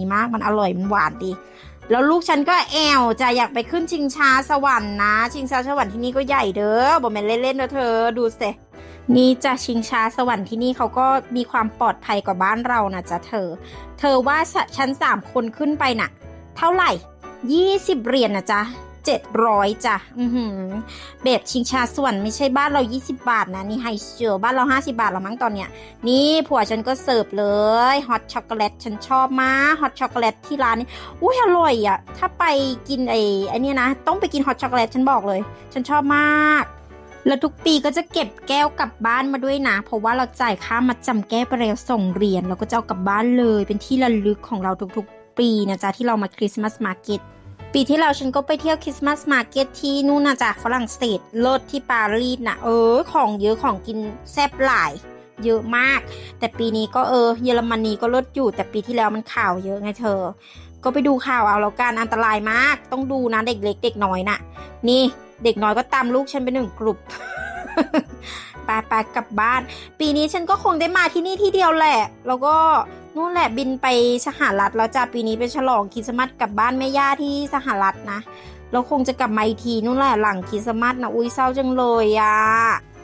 ดีมากมันอร่อยมันหวานดี แล้วลูกฉันก็แอวจะอยากไปขึ้นชิงช้าสวรรค์นะ ชิงช้าสวรรค์ที่นี่ก็ใหญ่เด้อบอกแม่นเล่นๆนะเธอดูสินี่จะชิงช้าสวรรค์ที่นี่เขาก็มีความปลอดภัยกว่าบ้านเรานะจ๊ะเธอ เธอว่าชั้นสามคนขึ้นไปน่ะ เท่าไหร่ยี่สิบเหรียญนะจ๊ะ เจ็ดร้อยจ้ะอือหือแบบชิงชาส่วรรค์ไม่ใช่บ้านเรา 20 บาทนะนี่ไฮเชอร์บ้านเรา 50 บาทแล้วมั้งตอนเนี้ย นี่ผัวฉันก็เสิร์ฟเลยฮอตช็อกโกแลตฉันชอบมากฮอตช็อกโกแลตที่ร้านนี้อุ้ยอร่อยอะ ถ้าไปกินไอ้ไอ้นี่นะ ต้องไปกินฮอตช็อกโกแลตฉันบอกเลย ฉันชอบมากแล้วทุกปีก็จะเก็บแก้วกลับบ้านมาด้วยนะ เพราะว่าเราจ่ายค่ามาจำแก้วไปแล้วส่งเหรียญเราก็จะเอากลับบ้านเลย เป็นที่ระลึกของเราทุกๆ ปีนะจ๊ะที่เรามาคริสต์มาสมาร์เก็ต ปีที่แล้วฉันก็ไปเที่ยวคริสต์มาสมาร์เก็ตที่นู่นนะจากฝรั่งเศสเลิศที่ปารีสนะเออ ของเยอะของกินแซ่บหลาย เยอะมาก แต่ปีนี้ก็เออ เยอรมนีก็ลดอยู่ แต่ปีที่แล้วมันข่าวเยอะไงเธอ ก็ไปดูข่าวเอาแล้วกันอันตรายมาก ต้องดูนะเด็กเล็กเด็กน้อยน่ะ นี่เด็กน้อยก็ตามลูกฉันไปหนึ่งกลุ่มไปไปกลับบ้าน ปีนี้ฉันก็คงได้มาที่นี่ที่เดียวแหละ แล้วก็ นู่นแหละบินไปสหรัฐแล้วจ้าปีนี้ไปฉลองคริสต์มาสกับบ้านแม่ย่าที่สหรัฐนะแล้วคงจะกลับมาอีกทีนู่นแหละหลังคริสต์มาสนะอุ้ยเศร้าจังเลยอะ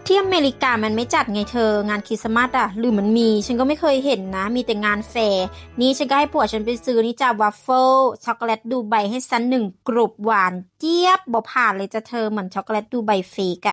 ที่อเมริกามันไม่จัดไงเธองานคริสต์มาสอะหรือมันมี ฉันก็ไม่เคยเห็นนะ มีแต่งานแฟร์นี่ฉันก็ให้ผัวฉันไปซื้อนี่จ้าวัฟเฟิลช็อกโกแลตดูไบให้ฉันหนึ่งกรุบหวานเจี๊ยบบ่ผ่านเลยจะเธอเหมือนช็อกโกแลตดูไบเฟกอะ